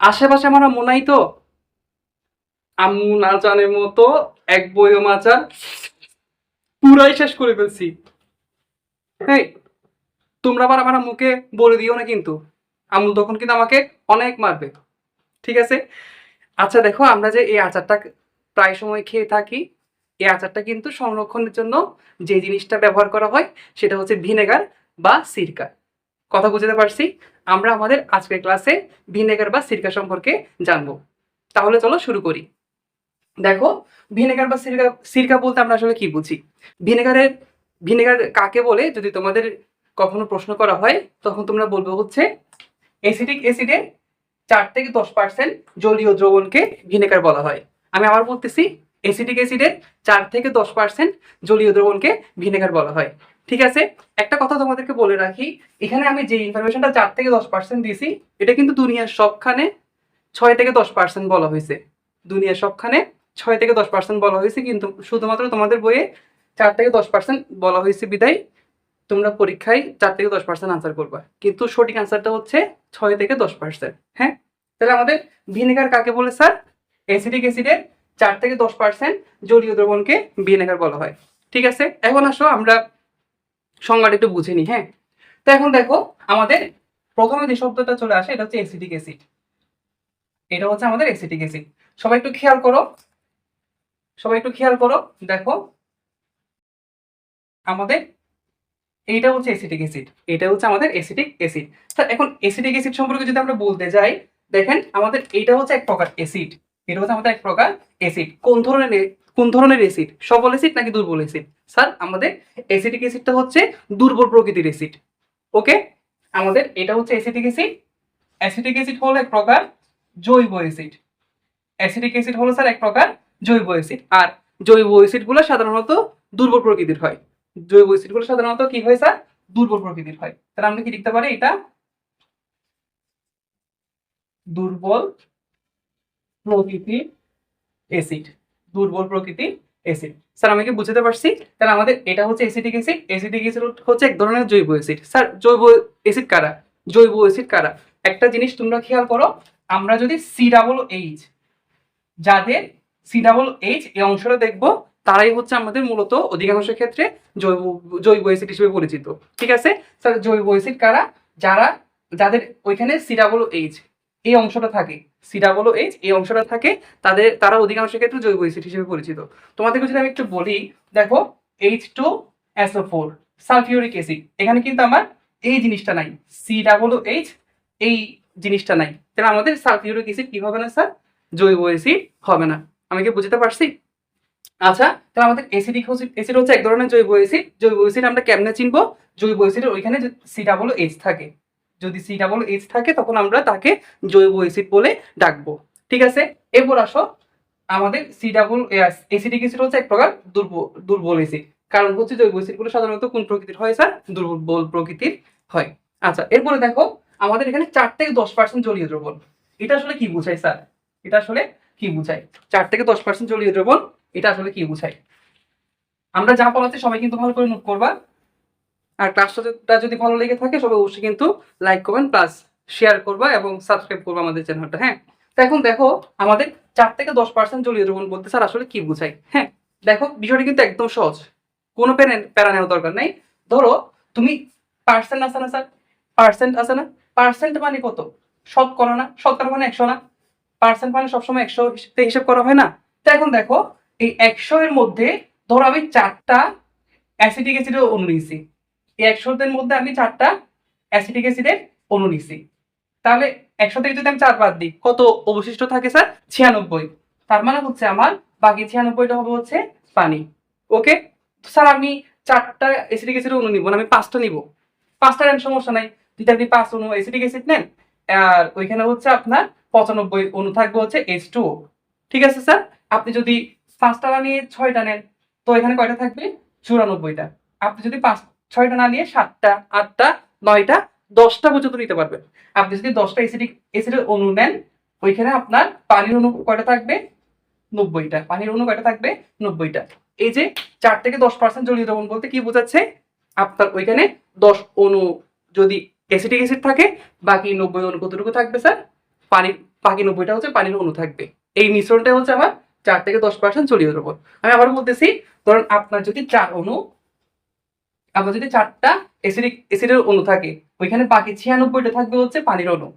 আশেপাশে আমার আম্মু নাই তো। আম্মু না জানে মতো, এক বইও মাচার পুরাই শেষ করে ফেলছি। তোমরা আবার আমার আম্মুকে বলে দিও না কিন্তু। আম্মু তখন কিন্তু আমাকে অনেক মারবে। ঠিক আছে? আচ্ছা দেখো, আমরা যে এই আচারটা প্রায় সময় খেয়ে থাকি, এই আচারটা কিন্তু সংরক্ষণের জন্য যে জিনিসটা ব্যবহার করা হয়, সেটা হচ্ছে ভিনেগার বা সিরকা। কথা বুঝতে পারছি? আমরা আমাদের আজকের ক্লাসে ভিনেগার বা সিরকা সম্পর্কে জানব। তাহলে চলো শুরু করি। দেখো, ভিনেগার বা সিরকা সিরকা বলতে আমরা আসলে কি বুঝি? ভিনেগারের, ভিনেগার কাকে বলে? যদি তোমাদের কখনো প্রশ্ন করা হয়, তখন তোমরা বলবে হচ্ছে অ্যাসিডিক অ্যাসিডে চার থেকে দশ পার্সেন্ট জলীয় দ্রবণকে ভিনেগার বলা হয়। আমি আবার বলতেছি অ্যাসিডিক অ্যাসিডের চার থেকে দশ পার্সেন্ট জলীয় দ্রবণকে ভিনেগার বলা হয়। ঠিক আছে? একটা কথা তোমাদেরকে বলে রাখি, এখানে আমি যে ইনফরমেশনটা চার থেকে দশ পার্সেন্ট দিয়েছি এটা কিন্তু দুনিয়ার সবখানে ছয় থেকে দশ পার্সেন্ট বলা হয়েছে। দুনিয়ার সবখানে ছয় থেকে দশ পার্সেন্ট বলা হয়েছে, কিন্তু শুধুমাত্র তোমাদের বইয়ে চার থেকে দশ পার্সেন্ট বলা হয়েছে বিদায়। তোমরা পরীক্ষায় চার থেকে দশ পার্সেন্ট আনসার করবা। কিন্তু সঠিক আনসারটা হচ্ছে ছয় থেকে দশ পার্সেন্ট হ্যাঁ? তাহলে আমাদের ভিনেগার কাকে বলে, স্যার? অ্যাসিডিক অ্যাসিডের চার থেকে দশ পার্সেন্ট জলীয় দ্রবণকে ভিনেগার বলা হয়। ঠিক আছে? এখন আসো, আমরা সংজ্ঞাটা একটু বুঝে নিই হ্যাঁ? তো এখন দেখো, আমাদের প্রথমে যে শব্দটা চলে আসে, এটা হচ্ছে অ্যাসিডিক অ্যাসিড এটা হচ্ছে আমাদের অ্যাসিডিক অ্যাসিড সবাই একটু খেয়াল করো। সবাই একটু খেয়াল করো, দেখো। আমাদের এইটা হচ্ছে অ্যাসিটিক অ্যাসিড এটা হচ্ছে আমাদের অ্যাসিটিক অ্যাসিড তা এখন অ্যাসিটিক অ্যাসিড সম্পর্কে যদি আমরা বলতে যাই, দেখেন, আমাদের এইটা হচ্ছে এক প্রকার অ্যাসিড এটা হচ্ছে আমাদের এক প্রকার অ্যাসিড কোন ধরনের কোন ধরনের অ্যাসিড সবল অ্যাসিড নাকি দুর্বল অ্যাসিড স্যার, আমাদের অ্যাসিটিক অ্যাসিডটা হচ্ছে দুর্বল প্রকৃতির অ্যাসিড ওকে আমাদের এটা হচ্ছে অ্যাসিটিক অ্যাসিড অ্যাসিডিক অ্যাসিড হলো এক প্রকার জৈব অ্যাসিড অ্যাসিডিক অ্যাসিড হলো স্যার এক প্রকার জৈব অ্যাসিড আর জৈব অ্যাসিডগুলো সাধারণত দুর্বল প্রকৃতির হয়। জৈব অ্যাসিডগুলো সাধারণত কি হয় স্যার? দুর্বল প্রকৃতির হয়। তাহলে আমরা কি লিখতে পারি এটা? দুর্বল প্রকৃতির অ্যাসিড দুর্বল প্রকৃতির অ্যাসিড স্যার, আমি কি বুঝতে পারছি? তাহলে আমাদের এটা হচ্ছে অ্যাসিডিক অ্যাসিড অ্যাসিডিক অ্যাসিড হচ্ছে এক ধরনের জৈব অ্যাসিড স্যার, জৈব অ্যাসিড কারা? জৈব অ্যাসিড কারা? একটা জিনিস তোমরা খেয়াল করো, আমরা যদি সি ডাবল এইচ যাদের সি ডাবল এইচ এই অংশটা দেখব, তারাই হচ্ছে আমাদের মূলত অধিকাংশ ক্ষেত্রে জৈব জৈব অ্যাসিড হিসেবে পরিচিত। ঠিক আছে? স্যার, জৈব অ্যাসিড কারা? যারা, যাদের ওইখানে সি ডাবল এইচ এই অংশটা থাকে। সি ডাবল এইচ এই অংশটা থাকে। তাদের, তারা অধিকাংশ ক্ষেত্রে জৈব অ্যাসিড হিসেবে পরিচিত। তোমাদেরকে যদি আমি একটু বলি, দেখো H two SO four sulphuric acid এখানে কিন্তু আমার এই জিনিসটা নাই। সি ডাবল এইচ এই জিনিসটা নাই। তাহলে আমাদের সালফিউরিক অ্যাসিড কি হবে না স্যার জৈব অ্যাসিড হবে না। আমি কি বুঝতে পারছি? আচ্ছা তাহলে আমাদের অ্যাসিডিক অ্যাসিড হচ্ছে এক ধরনের জৈব অ্যাসিড জৈব অ্যাসিড আমরা কেমনে চিনবো? জৈব অ্যাসিডের ওইখানে সি ডাবল এইচ থাকে। যদি সি ডাবল এইচ থাকে, তখন আমরা তাকে জৈব এসিড বলে ডাকবো। ঠিক আছে? এরপর আসো, আমাদের সি ডাবল অ্যাসিডিক অ্যাসিড হচ্ছে এক প্রকার দুর্বল দুর্বল অ্যাসিড কারণ হচ্ছে জৈব অ্যাসিডগুলো সাধারণত কোন প্রকৃতির হয়, স্যার? দুর্বল প্রকৃতির হয়। আচ্ছা এরপরে দেখো, আমাদের এখানে চার থেকে দশ পার্সেন্ট জলীয় দ্রবণ। এটা আসলে কি বোঝায়, স্যার? এটা আসলে কি বোঝায়? চার থেকে দশ পার্সেন্ট জলীয় দ্রবণ, এটা আসলে কি বোঝায়? আমরা যা পড়াচ্ছি সবাই কিন্তু ভালো করে নোট করবা। আর ক্লাসটা যদি ভালো লেগে থাকে, সবাই অবশ্যই কিন্তু লাইক করবেন প্লাস শেয়ার করবা এবং সাবস্ক্রাইব করবা আমাদের চ্যানেলটা হ্যাঁ? তো এখন দেখো, আমাদের চার থেকে দশ পার্সেন্ট জলীয় দ্রবণ বলতে স্যার আসলে কি বোঝায় হ্যাঁ? দেখো, বিষয়টা কিন্তু একদম সহজ। কোনো প্যারা প্যারা নেওয়ার দরকার নেই। ধরো, তুমি পার্সেন্ট আছে না স্যার? পার্সেন্ট আছে না? পার্সেন্ট মানে কত? শতকরা না শতকরা মানে একশো না। পার্সেন্ট মানে সবসময় একশো হিসেব করা হয় না। তো এখন দেখো, এই একশো এর মধ্যে ধরো আমি চারটা অ্যাসিটিক অ্যাসিডের অণু নিয়েছি। এই একশোদের মধ্যে আমি চারটা অ্যাসিটিক অ্যাসিডের অণু নিছি। তাহলে একশো থেকে যদি আমি চার বাদ দিই, কত অবশিষ্ট থাকে স্যার? ছিয়ানব্বই। তার মানে হচ্ছে আমার বাকি ছিয়ানব্বইটা হবে হচ্ছে পানি। ওকে? স্যার, আমি চারটা অ্যাসিটিক অ্যাসিডের অণু নিব না, আমি পাঁচটা নিব। পাঁচটা নেন সমস্যা নাই। যদি আপনি পাঁচ অণু অ্যাসিটিক অ্যাসিড নেন, আর ওইখানে হচ্ছে আপনার পঁচানব্বই অণু থাকবে হচ্ছে এইচ টু ঠিক আছে স্যার? আপনি যদি পাঁচটা নিয়ে ছয়টা নেন, তো এখানে কয়টা থাকবে? চুরানব্বইটা। আপনি যদি পাঁচ ছয়টা না নিয়ে সাতটা, আটটা, নয়টা, দশটা পর্যন্ত নিতে পারবেন আপনি যদি দশটা এসিডিক এসিডের অণু নেন, ওইখানে আপনার পানির অণু কয়টা থাকবে? নব্বইটা। পানির অণু কয়টা থাকবে? নব্বইটা। এই যে চার থেকে দশ পার্সেন্ট জলীয় দ্রবণ বলতে কি বোঝাচ্ছে? আপনার ওইখানে দশ অণু যদি অ্যাসিডিক অ্যাসিড থাকে, বাকি নব্বই অণু কতটুকু থাকবে, স্যার? পানির, বাকি নব্বইটা হচ্ছে পানির অণু থাকবে। এই মিশ্রণটা হচ্ছে আমার চার থেকে দশ পার্সেন্ট জলীয় দ্রবণ। আমি আবার বলতেছি, ধরুন আপনার যদি চার অণু আপনার যদি চারটা অ্যাসিডিক অ্যাসিডের অণু থাকে, ওইখানে বাকি ছিয়ানব্বইটা থাকবে হচ্ছে পানির অণু।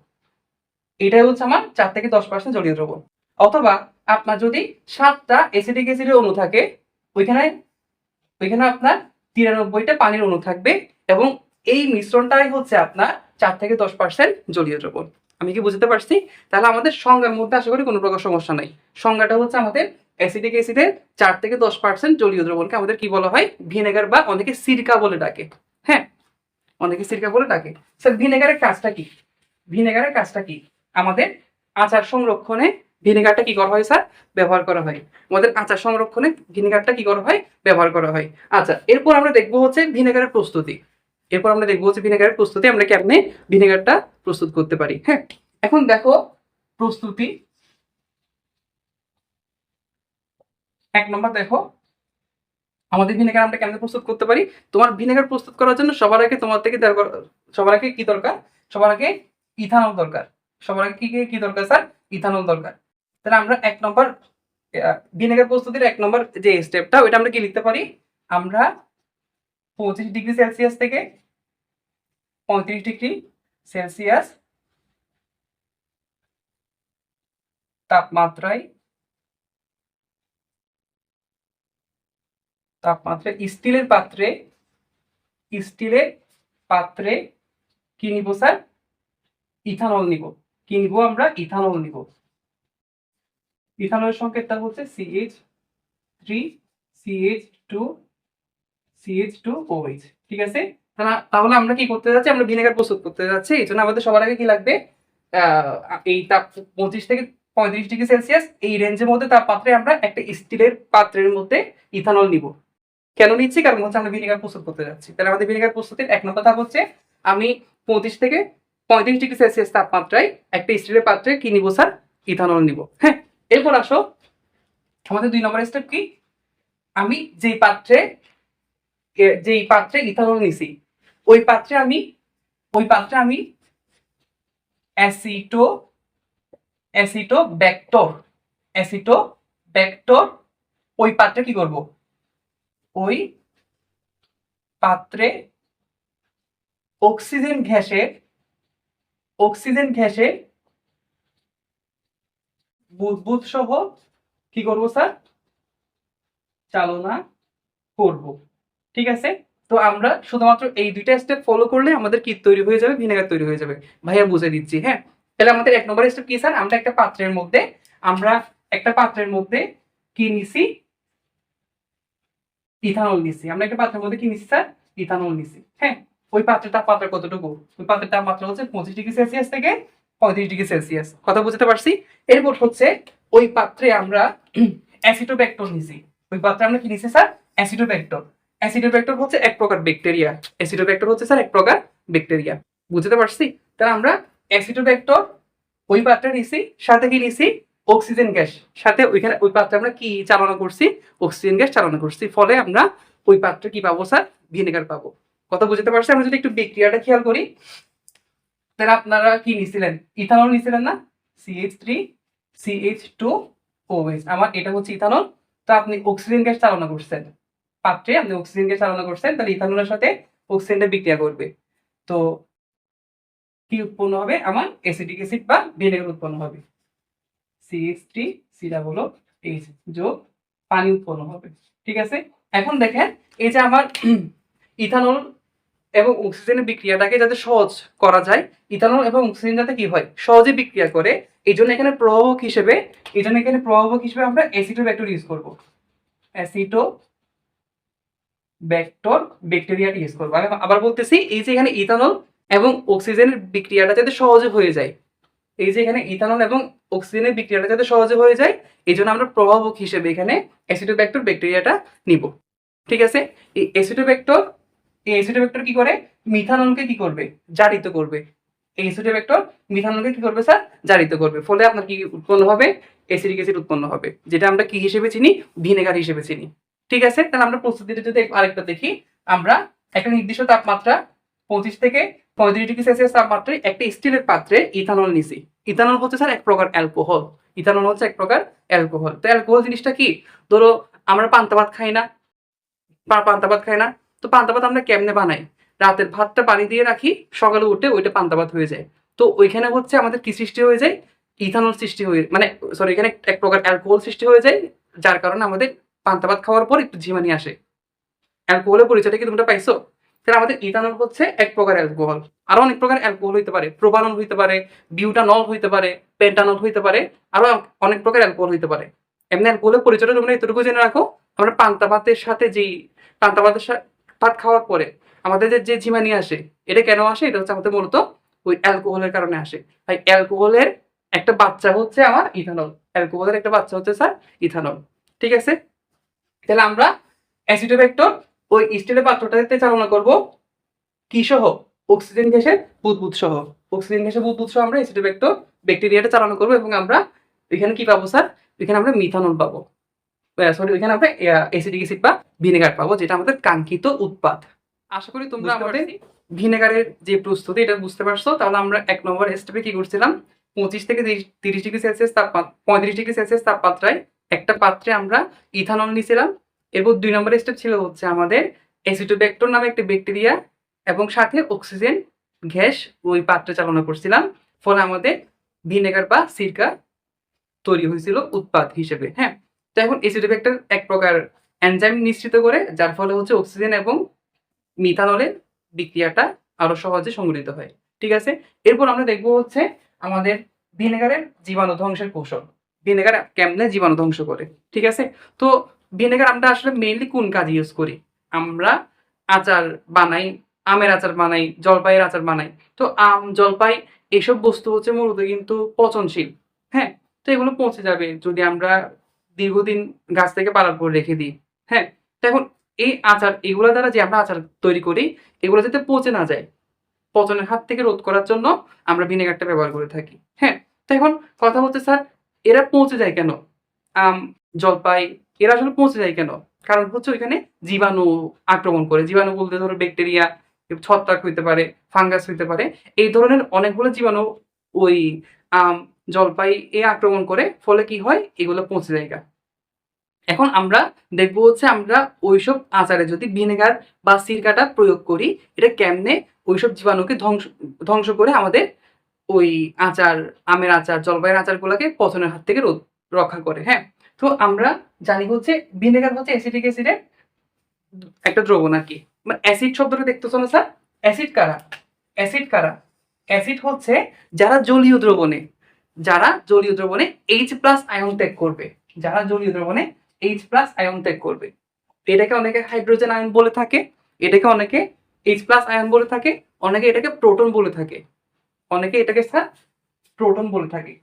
এটাই হচ্ছে আমার চার থেকে দশ পার্সেন্ট জলীয় দ্রবণ। অথবা আপনার যদি সাতটা অ্যাসিডিক অ্যাসিডের অণু থাকে, ওইখানে ওইখানে আপনার তিরানব্বইটা পানির অণু থাকবে এবং এই মিশ্রণটাই হচ্ছে আপনার চার থেকে দশ পার্সেন্ট জলীয় দ্রবণ। আমি কি বুঝতে পারছি? তাহলে আমাদের সংজ্ঞার মধ্যে আশা করি কোনো প্রকার সমস্যা নাই। সংজ্ঞাটা হচ্ছে আমাদের অ্যাসিডিক অ্যাসিডের চার থেকে দশ পার্সেন্ট জলীয় দ্রবণকে আমাদের কি বলা হয়? ভিনেগার বা অনেকে সিরকা বলে ডাকে। হ্যাঁ? অনেকে সিরকা বলে ডাকে। স্যার ভিনেগারের কাজটা কি? ভিনেগারের কাজটা কি? আমাদের আচার সংরক্ষণে ভিনেগারটা কি করা হয়, স্যার? ব্যবহার করা হয়। আমাদের আচার সংরক্ষণে ভিনেগারটা কি করা হয়? ব্যবহার করা হয়। আচ্ছা এরপর আমরা দেখব হচ্ছে ভিনেগারের প্রস্তুতি। এরপর আমরা দেখব হচ্ছে ভিনেগারের প্রস্তুতি আমরা কেমনে ভিনেগারটা প্রস্তুত করতে পারি। হ্যাঁ? এখন দেখো প্রস্তুতি এক নম্বর দেখো, আমাদের ভিনেগার আমরা কেমনে প্রস্তুত করতে পারি? তোমার ভিনেগার প্রস্তুত করার জন্য সবার আগে তোমার থেকে দরকার সবার আগে কি দরকার? সবার আগে ইথানল দরকার। সবার আগে কি কি- দরকার স্যার? ইথানল দরকার। তাহলে আমরা এক নম্বর ভিনেগার প্রস্তুতির এক নম্বর যে স্টেপটা ওইটা আমরা কি লিখতে পারি? আমরা পঁচিশ ডিগ্রি সেলসিয়াস থেকে পঁয়ত্রিশ ডিগ্রি সেলসিয়াস তাপমাত্রায় তাপমাত্রায় স্টিলের পাত্রে স্টিলের পাত্রে কি নিব স্যার? ইথানল নিব। কি নিব আমরা? ইথানল নিব। ইথানলের সংকেতটা হচ্ছে CH three CH two CH two OH ঠিক আছে? তাহলে- আমরা কি করতে যাচ্ছি? আমরা ভিনেগার প্রস্তুত করতে যাচ্ছি। এই জন্য আমাদের সবার আগে কি লাগবে? এই তাপ পঁচিশ থেকে পঁয়ত্রিশ ডিগ্রি সেলসিয়াস, এই রেঞ্জের মধ্যে তাপমাত্রায় আমরা একটা স্টিলের পাত্রের মধ্যে ইথানল নিব। কেন নিচ্ছি? কারণ হচ্ছে আমরা ভিনেগার প্রস্তুত করতে যাচ্ছি। তাহলে আমাদের ভিনেগার প্রস্তুতির এক নম্বর ধাপ হচ্ছে আমি পঁচিশ থেকে পঁয়ত্রিশ ডিগ্রি সেলসিয়াস তাপমাত্রায় একটা স্টিলের পাত্রে কি নিব স্যার? ইথানল নিব। হ্যাঁ এরপর আসো। আমাদের দুই নম্বর স্টেপ কি? আমি যেই পাত্রে যেই পাত্রে ইথানল নিছি, ওই পাত্রে আমি, ওই পাত্রে আমি অ্যাসিটো অ্যাসিটো ব্যাক্টর অ্যাসিটো ব্যাক্টর ওই পাত্রে কি করব? ওই পাত্রে অক্সিজেন গ্যাসের অক্সিজেন গ্যাসের বুদবুদ সহ কি করব স্যার? চালনা করব। ঠিক আছে? তো আমরা শুধুমাত্র এই দুইটা স্টেপ ফলো করলে আমাদের কি তৈরি হয়ে যাবে? ভিনেগার তৈরি হয়ে যাবে। ভাইয়া বুঝে দিচ্ছি হ্যাঁ? তাহলে আমাদের এক নম্বর স্টেপ কি স্যার? আমরা একটা পাত্রের মধ্যে, আমরা একটা পাত্রের মধ্যে কি নিছি? ইথানল নিছি। আমরা একটা পাত্রের মধ্যে কি নিছি, স্যার? ইথানল নিছি। হ্যাঁ ওই পাত্রের তাপমাত্রা কতটুকু? ওই পাত্রের তাপমাত্রা হচ্ছে পঁচিশ ডিগ্রি সেলসিয়াস থেকে পঁয়ত্রিশ ডিগ্রি সেলসিয়াস। কথা বুঝতে পারছি? এরপর হচ্ছে ওই পাত্রে আমরা অ্যাসিটোব্যাক্টর নিছি। ওই পাত্রে আমরা কি নিছি, স্যার? অ্যাসিটোব্যাক্টর অ্যাসিডোব্যাক্টর হচ্ছে এক প্রকার ব্যাকটেরিয়া। অ্যাসিডোব্যাক্টর হচ্ছে, স্যার, এক প্রকার ব্যাকটেরিয়া। বুঝতে পারছি? তাহলে আমরা অ্যাসিডোব্যাক্টর ওই পাত্রে নিছি, সাথে কি নিছি? অক্সিজেন গ্যাস সাথে ওইখানে ওই পাত্রে আমরা কি চালনা করছি? অক্সিজেন গ্যাস চালনা করছি। ফলে আমরা ওই পাত্রে কি পাবো স্যার ভিনেগার পাবো। কথা বুঝতে পারছি? আমরা যদি একটু বিক্রিয়াটা খেয়াল করি তাহলে আপনারা কি নিছিলেন? ইথানল নিছিলেন না? CH three CH two OH আমার এটা হচ্ছে ইথানল। তো আপনি অক্সিজেন গ্যাস চালনা করছেন পাত্রে, আপনি অক্সিজেন গ্যাস চালনা করছেন, তাহলে ইথানলের সাথে অক্সিজেনটা বিক্রিয়া করবে। তো কি উৎপন্ন হবে? আমার অ্যাসিডিক অ্যাসিড বা ভিনেগার উৎপন্ন হবে। পানি উৎপন্ন হবে। ঠিক আছে? এখন দেখেন, এই যে আমার ইথানল এবং অক্সিজেনের বিক্রিয়াটাকে যাতে সহজ করা যায়, ইথানল এবং অক্সিজেন যাতে কি হয়? সহজে বিক্রিয়া করে। এই জন্য এখানে প্রভাবক হিসেবে, এই জন্য এখানে প্রভাবক হিসেবে আমরা অ্যাসিটো ব্যাক্টর ইউজ করব। অ্যাসিটো ব্যাক্টর ব্যাকটেরিয়াটি ইউজ করব। আমি আবার বলতেছি, এই যে এখানে ইথানল এবং অক্সিজেনের বিক্রিয়াটা যাতে সহজে হয়ে যায় এই যে এখানে ইথানল এবং অক্সিজেনের বিক্রিয়াটা যাতে সহজে হয়ে যায়, এই জন্য আমরা প্রভাবক হিসেবে এখানে অ্যাসিটোব্যাক্টর ব্যাকটেরিয়াটা নিব। ঠিক আছে? এই অ্যাসিটোব্যাক্টর এই অ্যাসিটোব্যাক্টর কি করে? মিথানলকে কি করবে? জারিত করবে। এই অ্যাসিটোব্যাক্টর মিথানলকে কি করবে, স্যার? জারিত করবে। ফলে আপনার কি উৎপন্ন হবে? অ্যাসিডিক অ্যাসিড উৎপন্ন হবে, যেটা আমরা কি হিসেবে চিনি? ভিনেগার হিসেবে চিনি। ঠিক আছে? তাহলে আমরা প্রস্তুতিটা যদি আরেকটা দেখি, আমরা একটা নির্দিষ্ট তাপমাত্রা পঁচিশ থেকে পঁয়ত্রিশ ডিগ্রি সেলসিয়াস তাপমাত্রায় একটা স্টিলের পাত্রে ইথানল নিছি। ইথানল হচ্ছে স্যার এক প্রকার অ্যালকোহল। ইথানল হচ্ছে এক প্রকার অ্যালকোহল। তো অ্যালকোহল জিনিসটা কি? ধরো, আমরা পান্তা ভাত খাই না পান্তা ভাত খাই না, তো পান্তা ভাত আমরা কেমনে বানাই? রাতের ভাতটা পানি দিয়ে রাখি, সকালে উঠে ওইটা পান্তা ভাত হয়ে যায়। তো ওইখানে হচ্ছে আমাদের কি সৃষ্টি হয়ে যায়? ইথানল সৃষ্টি হয়ে মানে সরি এখানে এক প্রকার অ্যালকোহল সৃষ্টি হয়ে যায়, যার কারণে আমাদের পান্তা ভাত খাওয়ার পর একটু ঝিমানি আসে। অ্যালকোহলের পরিচয়টা কি তোমরা পাইছো? তাহলে আমাদের ইথানল হচ্ছে এক প্রকার অ্যালকোহল আরও অনেক প্রকার অ্যালকোহল হইতে পারে প্রোপানল হইতে পারে বিউটানল হইতে পারে পেন্টানল হইতে পারে, আরও অনেক প্রকার অ্যালকোহল হইতে পারে। এমনি অ্যালকোহলের পরিচয়টা তোমরা এতটুকু জেনে রাখো, আমরা পান্তা ভাতের সাথে যেই, পান্তা ভাতের ভাত খাওয়ার পরে আমাদের যে- যে ঝিমানি আসে, এটা কেন আসে? এটা হচ্ছে আমাদের মূলত ওই অ্যালকোহলের কারণে আসে। তাই অ্যালকোহলের একটা বাচ্চা হচ্ছে আমার ইথানল অ্যালকোহলের একটা বাচ্চা হচ্ছে স্যার ইথানল ঠিক আছে? তাহলে আমরা অ্যাসিডোভেক্টর ওই স্টিলের পাত্রটাতে চালনা করব। কি সহ? অক্সিজেন গ্যাসের বুদবুদ সহ। অক্সিজেন গ্যাসের বুদবুদ সহ আমরা অ্যাসিডোভেক্টর ব্যাকটেরিয়াটা চালনা করব এবং আমরা এখানে কি পাবো স্যার এখানে আমরা মিথানল পাবো। সরি ওইখানে আমরা অ্যাসিডিক অ্যাসিড বা ভিনেগার পাবো যেটা আমাদের কাঙ্ক্ষিত উৎপাদ। আশা করি তোমরা আমাদের ভিনেগারের যে প্রস্তুতি এটা বুঝতে পারছ? তাহলে আমরা এক নম্বর স্টেপে কি করছিলাম? পঁচিশ থেকে তিরিশ ডিগ্রি সেলসিয়াস তাপমাত্রা পঁয়ত্রিশ ডিগ্রি সেলসিয়াস তাপমাত্রায় একটা পাত্রে আমরা ইথানল নিয়েছিলাম। এরপর দুই নম্বর স্টেপ ছিল হচ্ছে আমাদের অ্যাসিটোব্যাক্টর নামে একটি ব্যাকটেরিয়া এবং সাথে অক্সিজেন গ্যাস ওই পাত্রে চালনা করছিলাম। ফলে আমাদের ভিনেগার বা সিরকা তৈরি হয়েছিল উৎপাদ হিসেবে হ্যাঁ? তো এখন অ্যাসিটোব্যাক্টর এক প্রকার এনজাইম নিশ্চিত করে, যার ফলে হচ্ছে অক্সিজেন এবং মিথানলের বিক্রিয়াটা আরও সহজে সংগঠিত হয়, ঠিক আছে? এরপর আমরা দেখব হচ্ছে আমাদের ভিনেগারের জীবাণু ধ্বংসের কৌশল। ভিনেগার কেমনে জীবাণু ধ্বংস করে, ঠিক আছে? তো ভিনেগার আমরা আসলে মেইনলি কোন কাজে ইউজ করি? আমরা আচার বানাই, আমের আচার বানাই, জলপাইয়ের আচার বানাই। তো আম, জলপাই এসব বস্তু হচ্ছে মূলত কিন্তু পচনশীল হ্যাঁ? তো এগুলো পচে যাবে যদি আমরা দীর্ঘদিন গাছ থেকে পালার পর রেখে দিই হ্যাঁ? তো এখন এই আচার, এগুলো দ্বারা যে আমরা আচার তৈরি করি, এগুলো যাতে পচে না যায়, পচনের হাত থেকে রোধ করার জন্য আমরা ভিনেগারটা ব্যবহার করে থাকি হ্যাঁ? তো এখন কথা হচ্ছে, স্যার, এরা পৌঁছে যায় কেন? আম জলপাই, এরা আসলে পৌঁছে যায় কেন? কারণ হচ্ছে ওইখানে জীবাণু আক্রমণ করে। জীবাণু বলতে ধরো ব্যাকটেরিয়া ছত্রাক হইতে পারে ফাঙ্গাস হইতে পারে, এই ধরনের অনেকগুলো জীবাণু ওই, আম, জলপাই এ আক্রমণ করে, ফলে কি হয়? এগুলো পৌঁছে যায় এখন আমরা দেখব হচ্ছে আমরা ওইসব আচারে যদি ভিনেগার বা সিরকাটা প্রয়োগ করি, এটা কেমনে ওইসব জীবাণুকে ধ্বংস ধ্বংস করে আমাদের ওই আচার, আমের আচার, জলপাইয়ের আচারগুলোকে পচনের হাত থেকে রক্ষা করে হ্যাঁ? তো আমরা জানি হচ্ছে ভিনেগার হচ্ছে অ্যাসিডিক অ্যাসিডের একটা দ্রবণ আর কি। মানে অ্যাসিড শব্দটা দেখতেছো না স্যার? অ্যাসিড কারা? অ্যাসিড কারা? অ্যাসিড হচ্ছে যারা জলীয় দ্রবণে, যারা জলীয় দ্রবণে এইচ প্লাস আয়ন ত্যাগ করবে, যারা জলীয় দ্রবণে এইচ প্লাস আয়ন ত্যাগ করবে। এটাকে অনেকে হাইড্রোজেন আয়ন বলে থাকে, এটাকে অনেকে এইচ প্লাস আয়ন বলে থাকে, অনেকে এটাকে প্রোটন বলে থাকে, অনেকে এটাকে স্যার প্রোটন বলে থাকে।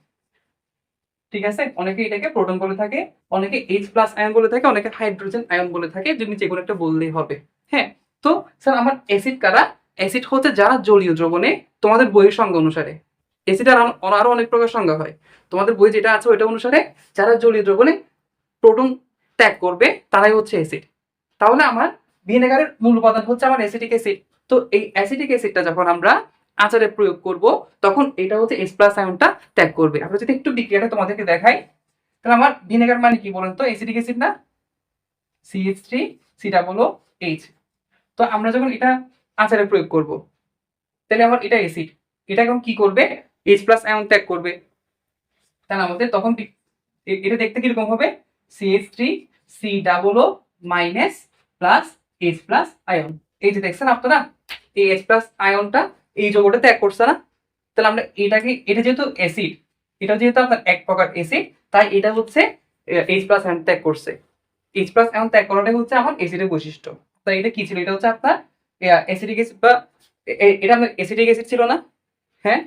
ঠিক আছে? অনেকে এটাকে প্রোটন বলে থাকে, অনেকে এইচ প্লাস আয়ন বলে থাকে, অনেকে হাইড্রোজেন আয়ন বলে থাকে, যদি যে কোনো একটা বললেই হবে। হ্যাঁ? তো স্যার আমার অ্যাসিড কারা? অ্যাসিড হচ্ছে যারা জলীয় দ্রবণে তোমাদের বইয়ের সংজ্ঞা অনুসারে। অ্যাসিড আর আরও অনেক প্রকার সংজ্ঞা হয়। তোমাদের বই যেটা আছে ওইটা অনুসারে যারা জলীয় দ্রবণে প্রোটন ত্যাগ করবে, তারাই হচ্ছে অ্যাসিড তাহলে আমার ভিনেগারের মূল উপাদান হচ্ছে আমার অ্যাসিটিক অ্যাসিড তো এই অ্যাসিটিক অ্যাসিডটা যখন আমরা আচারে প্রয়োগ করব, তখন এটা হচ্ছে এস প্লাস আয়নটা ত্যাগ করবে। আমরা যদি একটু বিক্রিয়াটা তোমাদেরকে দেখাই, তাহলে আমার ভিনেগার মানে কি বলেন তো? অ্যাসিটিক অ্যাসিড না? CH three C double O H তো আমরা যখন এটা আচারে প্রয়োগ করব, তাহলে আমার এটা অ্যাসিড এটা এখন কি করবে? এইচ প্লাস আয়ন ত্যাগ করবে। তাহলে আমাদের তখন এটা দেখতে কীরকম হবে? CH three C double O minus plus H plus ion এই যে দেখছেন আপনারা? এই এইচ প্লাস আয়নটা এই যৌগটা ত্যাগ করছে না? তাহলে আমরা এটাকে, এটা যেহেতু অ্যাসিড এটা যেহেতু আপনার এক প্রকার অ্যাসিড তাই এটা হচ্ছে এইচ প্লাস আয়ন ত্যাগ করছে। এইচ প্লাস আয়ন ত্যাগ করাটাই হচ্ছে আমার অ্যাসিডের বৈশিষ্ট্য। তাই এটা কি ছিল? এটা হচ্ছে আপনার অ্যাসিডিক অ্যাসিড বা এটা আপনার অ্যাসিডিক অ্যাসিড ছিল না? হ্যাঁ?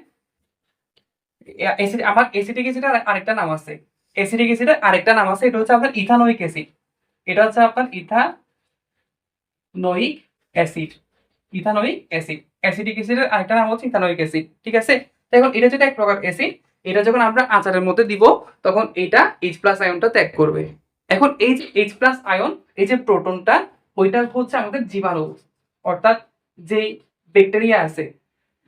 অ্যাসিড আমার অ্যাসিডিক অ্যাসিডের আরেকটা নাম আছে। অ্যাসিডিক অ্যাসিডের আরেকটা নাম আছে, এটা হচ্ছে আপনার ইথানোইক অ্যাসিড এটা হচ্ছে আপনার ethanoic acid ethanoic acid acidic অ্যাসিডের আরেকটা নাম হচ্ছে ইথানোইক অ্যাসিড, ঠিক আছে? এখন এটা যেটা এক প্রকার অ্যাসিড, এটা যখন আমরা আচারের মধ্যে দিব, তখন এটা এইচ প্লাস আয়নটা ত্যাগ করবে। এখন এই যে এইচ প্লাস আয়ন এই যে প্রোটনটা ওইটা হচ্ছে আমাদের জীবাণু। অর্থাৎ যেই ব্যাকটেরিয়া আছে,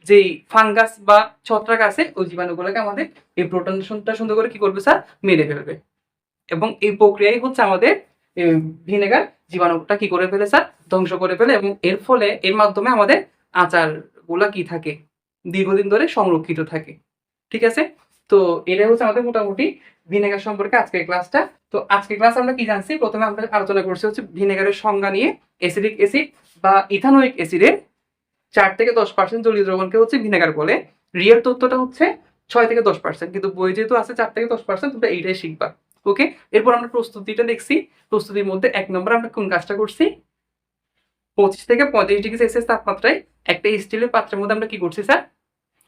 যেই ফাঙ্গাস বা ছত্রাক আছে, ওই জীবাণুগুলোকে আমাদের এই প্রোটনটা সুন্দর করে কি করবে স্যার মেরে ফেলবে। এবং এই প্রক্রিয়াই হচ্ছে আমাদের ভিনেগার জীবাণুটা কি করে ফেলে স্যার ধ্বংস করে ফেলে এবং এর ফলে, এর মাধ্যমে আমাদের আচারগুলা কি থাকে? দীর্ঘদিন ধরে সংরক্ষিত থাকে। ঠিক আছে? তো এটাই হচ্ছে আমাদের মোটামুটি ভিনেগার সম্পর্কে আজকের ক্লাসটা। তো আজকের ক্লাস আমরা কি জানছি? প্রথমে আমরা আলোচনা করছি হচ্ছে ভিনেগারের সংজ্ঞা নিয়ে। অ্যাসিডিক অ্যাসিড বা ইথানোয়িক অ্যাসিডের চার থেকে দশ পার্সেন্ট জলীয় দ্রবণকে হচ্ছে ভিনেগার বলে। রিয়েল তথ্যটা হচ্ছে ছয় থেকে দশ পার্সেন্ট কিন্তু বই যেহেতু আছে চার থেকে দশ পার্সেন্ট তোমরা এইটাই শিখবা। ওকে? এরপর আমরা প্রস্তুতিটা দেখছি। প্রস্তুতির মধ্যে এক নম্বর আমরা কোন কাজটা করছি? পঁচিশ থেকে পঁয়ত্রিশ ডিগ্রি সেলসিয়াস তাপমাত্রায় একটা স্টিলের পাত্রের মধ্যে আমরা কি করছি, স্যার?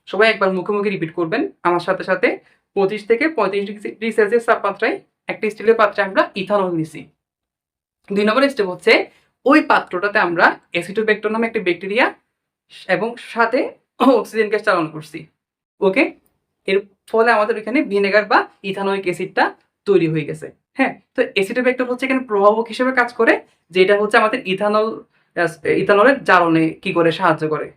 সবাই একবার মুখে মুখে রিপিট করবেন। আমার সাথে সাথে পঁচিশ থেকে পঁয়ত্রিশ ডিগ্রি সেলসিয়াস তাপমাত্রায় একটা স্টিলের পাত্রে আমরা ইথানল নিছি। দুই নম্বর স্টেপ হচ্ছে ওই পাত্রটাতে আমরা অ্যাসিডোব্যাক্টর নামে একটা ব্যাকটেরিয়া এবং সাথে অক্সিজেন গ্যাস চালন করছি। ওকে? এর ফলে আমাদের এখানে ভিনেগার বা ইথানোয়িক অ্যাসিডটা তৈরি হয়ে গেছে। হ্যাঁ? তো অ্যাসিডোব্যাক্টর হচ্ছে এখানে প্রভাবক হিসেবে কাজ করে, যেটা হচ্ছে আমাদের ইথানল ইথানলের জারণে কি করে সাহায্য করে?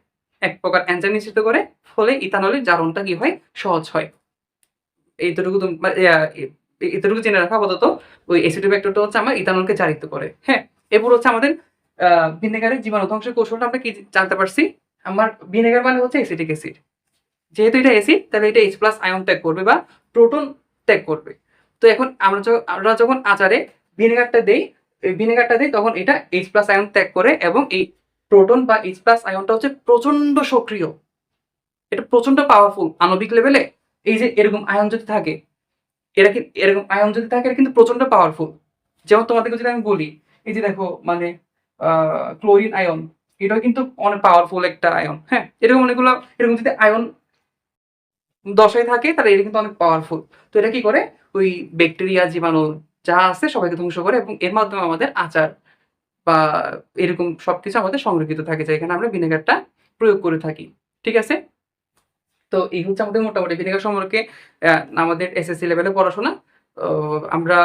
এক প্রকার এনজাইম নিশ্চিত করে, ফলে ইথানলের জারণটা কি হয়? সহজ হয়। এইটুকু এতটুকু জেনে রাখা আপাতত। ওই অ্যাসিডোব্যাক্টরটা হচ্ছে আমার ইথানলকে জারিত করে হ্যাঁ? এরপর হচ্ছে আমাদের ভিনেগারের জীবাণু ধ্বংসের কৌশলটা আমরা কি জানতে পারছি? আমার ভিনেগার মানে হচ্ছে অ্যাসিডিক অ্যাসিড যেহেতু এটা অ্যাসিড তাহলে এটা এইচ প্লাস আয়ন ত্যাগ করবে বা প্রোটন ত্যাগ করবে। তো এখন আমরা আমরা যখন আচারে ভিনেগারটা দেই ভিনেগারটা দিই তখন এটা এইচ প্লাস আয়ন ত্যাগ করে এবং এই প্রোটন বা এইচ প্লাস আয়নটা হচ্ছে প্রচণ্ড সক্রিয়। এটা প্রচণ্ড পাওয়ারফুল আণবিক লেভেলে এই যে এরকম আয়ন যদি থাকে, এরা কি এরকম আয়ন যদি থাকে এটা কিন্তু প্রচণ্ড পাওয়ারফুল যেমন তোমাদেরকে যদি আমি বলি, এই যে দেখো মানে ক্লোরিন আয়ন এটাও কিন্তু অনেক পাওয়ারফুল একটা আয়ন হ্যাঁ? এরকম অনেকগুলো এরকম যদি আয়ন দশায় থাকে, তাহলে এটা কিন্তু অনেক পাওয়ারফুল তো এটা কি করে? ওই ব্যাকটেরিয়া জীবাণু যা আছে সবাইকে ধ্বংস করে এবং এর মাধ্যমে আমাদের আচার বা এরকম সবকিছু আমাদের সংরক্ষিত থাকে, যে এখানে আমরা ভিনেগারটা প্রয়োগ করে থাকি, ঠিক আছে? তো এই হচ্ছে আমাদের মোটামুটি ভিনেগার সম্পর্কে আমাদের এসএসসি লেভেলে পড়াশোনা আমরা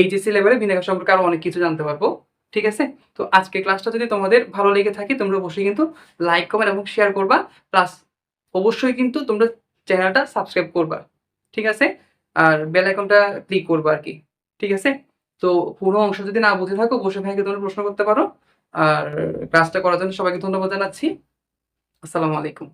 এইচএসসি লেভেলে ভিনেগার সম্পর্কে আরও অনেক কিছু জানতে পারব, ঠিক আছে? তো আজকে ক্লাসটা যদি তোমাদের ভালো লেগে থাকে, তোমরা অবশ্যই কিন্তু লাইক কমেন্ট এবং শেয়ার করবা প্লাস অবশ্যই কিন্তু তোমরা চ্যানেলটা সাবস্ক্রাইব করবা, ঠিক আছে? আর বেল আইকনটা ক্লিক করবা আর কি। ঠিক আছে? তো পুরো অংশ যদি না বুঝে থাকো, বসে ভাইকে তোমরা প্রশ্ন করতে পারো। আর ক্লাসটা করার জন্য সবাইকে ধন্যবাদ জানাচ্ছি। আসসালামু আলাইকুম।